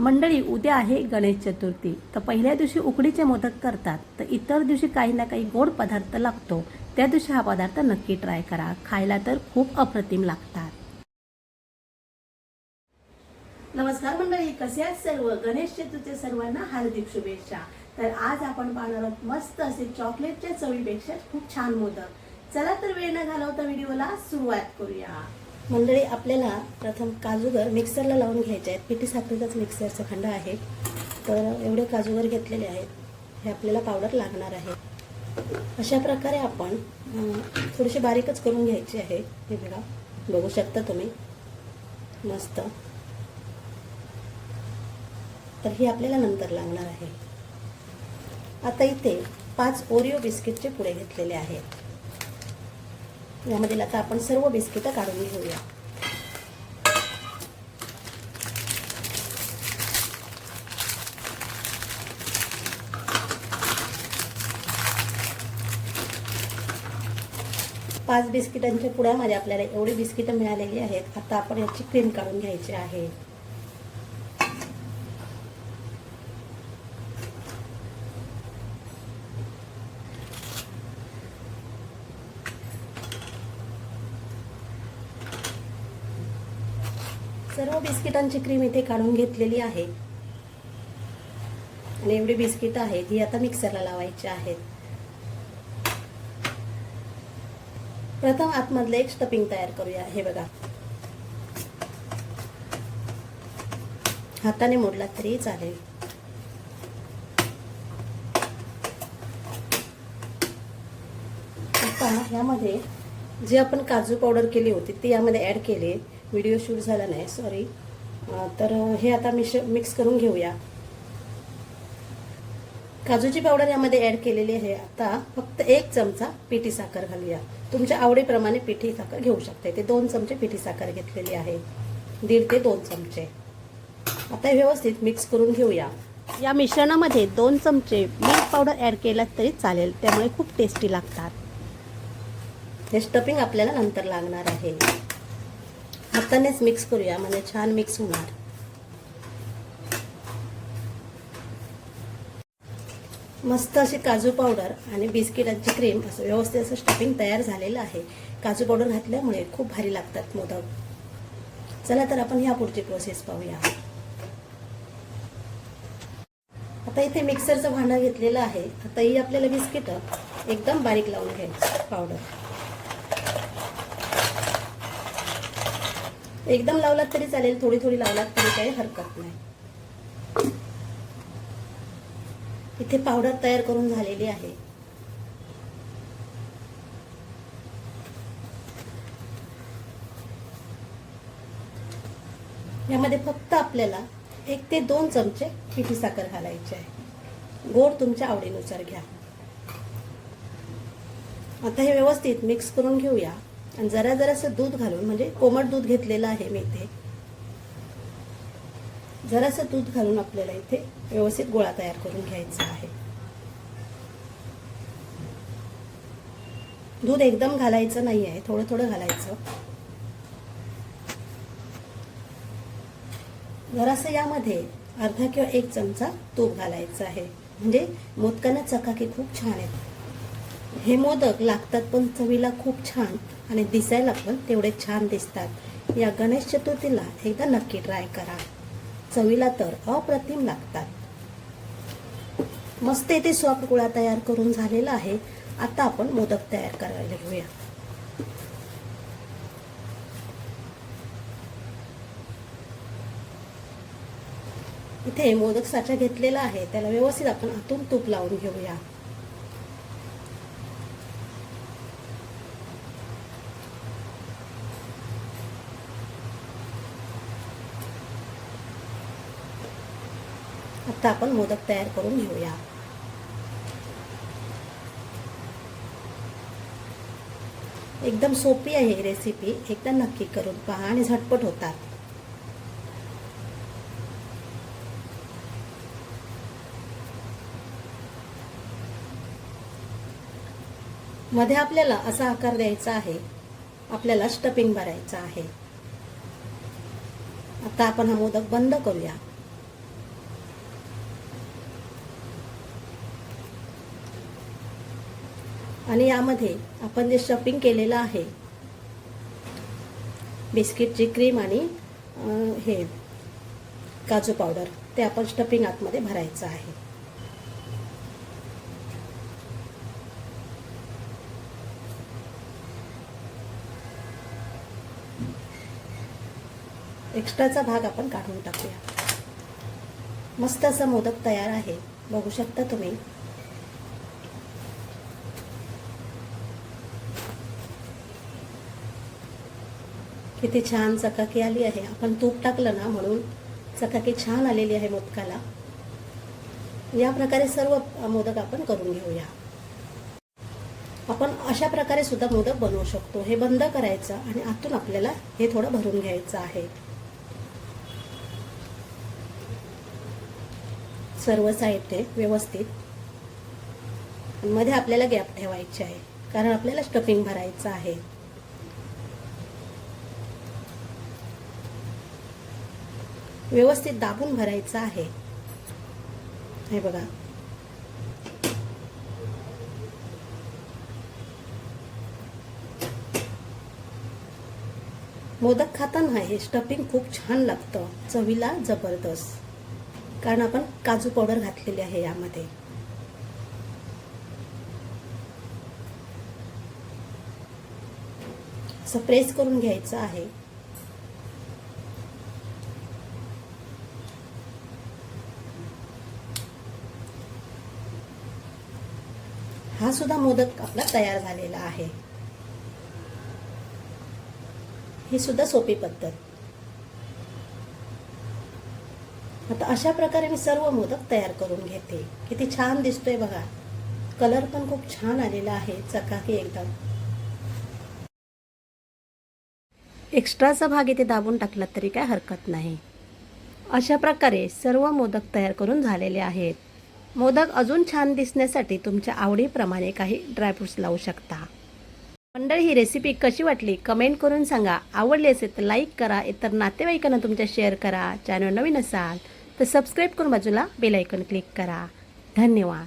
मंडळी उद्या आहे गणेश चतुर्थी. तर पहिल्या दिवशी उकडीचे मोदक करतात. तर इतर दिवशी काही ना काही गोड पदार्थ लागतो. त्या दिवशी हा पदार्थ नक्की ट्राय करा. खायला तर खूप अप्रतिम लागतात. नमस्कार मंडळी कसे आहेत सर्व? गणेश चतुर्थी सर्वांना हार्दिक शुभेच्छा. तर आज आपण पाहणार आहोत मस्त असे चॉकलेटच्या चवीपेक्षा खूप छान मोदक. चला तर वेळ न घालवता व्हिडिओला सुरुवात करूया. मंडळी आपल्याला प्रथम काजूगर मिक्सरला लावून घ्यायचे आहेत. पिठी साखरेचाच मिक्सरचा खंड आहे. तर एवढे काजूगर घेतलेले आहेत. हे आपल्याला पावडर लागणार आहे. अशा प्रकारे आपण थोडीशी थोडेसे बारीकच करून घ्यायचे आहे. हे बघा बघू शकता तुम्ही. मस्त. तर हे आपल्याला नंतर लागणार आहे. आता इथे पाच ओरिओ बिस्किटचे पुढे घेतलेले आहेत. यामधील आता आपण सर्व बिस्किटं काढून घेऊया. पाच बिस्किटांच्या पुड्यामध्ये आपल्याला एवढी बिस्किटं मिळालेली आहेत. आता आपण याची क्रीम काढून घ्यायची आहे. सर्व बिस्किटांची क्रीम इथे काढून घेतलेली आहे. आणि एवढी बिस्किट आहेत ही आता मिक्सरला लावायची आहेत. प्रथम आतमधलं एक स्टपिंग तयार करूया. हे बघा. हाताने मोडला तरी चालेल. आता यामध्ये जे आपण काजू पावडर केली होती ती यामध्ये ॲड केली. व्हिडिओ शूट झाला नाही सॉरी तर हे आता मिश मिक्स करून घेऊया. काजूची पावडर यामध्ये ॲड केलेली आहे. आता फक्त एक चमचा पिठी साखर घालूया. तुमच्या आवडीप्रमाणे पिठी साखर घेऊ शकते. ते दोन चमचे पिठी साखर घेतलेली आहे. दीड ते दोन चमचे. आता व्यवस्थित मिक्स करून घेऊया. या मिश्रणामध्ये दोन चमचे मिल्क पावडर ॲड केलात तरी चालेल. त्यामुळे खूप टेस्टी लागतात. हे स्टफिंग आपल्याला नंतर लागणार आहे. हातानेच मिक्स करूया म्हणजे छान मिक्स होणार. मस्त अशी काजू पावडर आणि बिस्किटांची क्रीम असं व्यवस्थित असं स्टफिंग तयार झालेलं आहे. काजू पावडर घातल्यामुळे खूप भारी लागतात मोदक. चला तर आपण ह्या पुढची प्रोसेस पाहूया. आता इथे मिक्सरचं भांडं घेतलेलं आहे. आता ही आपल्याला बिस्किट एकदम बारीक लावून घ्यायची पावडर एकदम लावलात तरी चालेल थोडी थोडी लावलात तरी काही हरकत नाही. इथे पावडर तयार करून झालेली आहे. यामध्ये फक्त आपल्याला एक ते दोन चमचे पिठी साखर घालायची आहे. गोड तुमच्या आवडीनुसार घ्या. आता हे व्यवस्थित मिक्स करून घेऊया. आणि जरा जरासं दूध घालून म्हणजे कोमट दूध घेतलेलं आहे मी इथे. जरासं दूध घालून आपल्याला इथे व्यवस्थित गोळा तयार करून घ्यायचा आहे. दूध एकदम घालायचं नाही आहे थोडं थोडं घालायचं. जरासं यामध्ये अर्धा किंवा एक चमचा तूप घालायचं आहे. म्हणजे मोदकांना चकाकी खूप छान आहेत हे मोदक लागतात पण चवीला खूप छान आणि दिसायला पण तेवढे छान दिसतात. या गणेश चतुर्थीला एकदा नक्की ट्राय करा. चवीला तर अप्रतिम लागतात. मस्त इथे सॉफ्ट गोळा तयार करून झालेला आहे. आता आपण मोदक तयार करायला घेऊया. इथे मोदक साचा घेतलेला आहे. त्याला व्यवस्थित आपण आतून तूप लावून घेऊया. आता आपण मोदक तयार करून घेऊया. एकदम सोपी आहे ही रेसिपी एकदा नक्की करून पहा आणि झटपट होतात. मध्ये आपल्याला असा आकार द्यायचा आहे. आपल्याला स्टपिंग भरायचं आहे. आता आपण हा मोदक बंद करूया. आणि यामध्ये आपण जे स्टफिंग केलेलं आहे बिस्किटची क्रीम आणि हे काजू पावडर ते आपण स्टफिंग आतमध्ये भरायचं आहे. एक्स्ट्राचा भाग आपण काढून टाकूया. मस्त असं मोदक तयार आहे. बघू शकता तुम्ही. किती छान चकाकी आली आहे. आपण तूप टाकलं ना म्हणून चकाकी छान आलेली आहे मोदकाला. या प्रकारे सर्व मोदक आपण करून घेऊया. आपण अशा प्रकारे सुद्धा मोदक बनवू शकतो. हे बंद करायचं आणि आतून आपल्याला हे थोडं भरून घ्यायचं आहे. सर्व साहित्य व्यवस्थित. मध्ये आपल्याला गॅप ठेवायचे आहे. कारण आपल्याला स्टफिंग भरायचं आहे. व्यवस्थित दाबून भरायचं आहे. हे बघा. मोदक खाताना हे स्टफिंग खूप छान लागतं. चवीला जबरदस्त. कारण आपण काजू पावडर घातलेली आहे यामध्ये. असं प्रेस करून घ्यायचं आहे. हा सुद्धा मोदक आपला तयार झालेला आहे. ही सुद्धा सोपी पद्धत. आता अशा प्रकारे मी सर्व मोदक तयार करून घेते. किती छान दिसतोय बघा. कलर पण खूप छान आलेला आहे. चकाकी एकदम. एक्स्ट्राचा भाग इथे दाबून टाकला तरी काय हरकत नाही. अशा प्रकारे सर्व मोदक तयार करून झालेले आहेत. मोदक अजून छान दिसण्यासाठी तुमच्या आवडीप्रमाणे काही ड्रायफ्रूट्स लावू शकता. मंडळी ही रेसिपी कशी वाटली? कमेंट करून सांगा. आवडली असेल तर लाईक करा. इतर नातेवाईकांना तुमच्या शेअर करा. चॅनल नवीन असाल तर सबस्क्राईब करून बाजूला बेल आयकॉन क्लिक करा. धन्यवाद.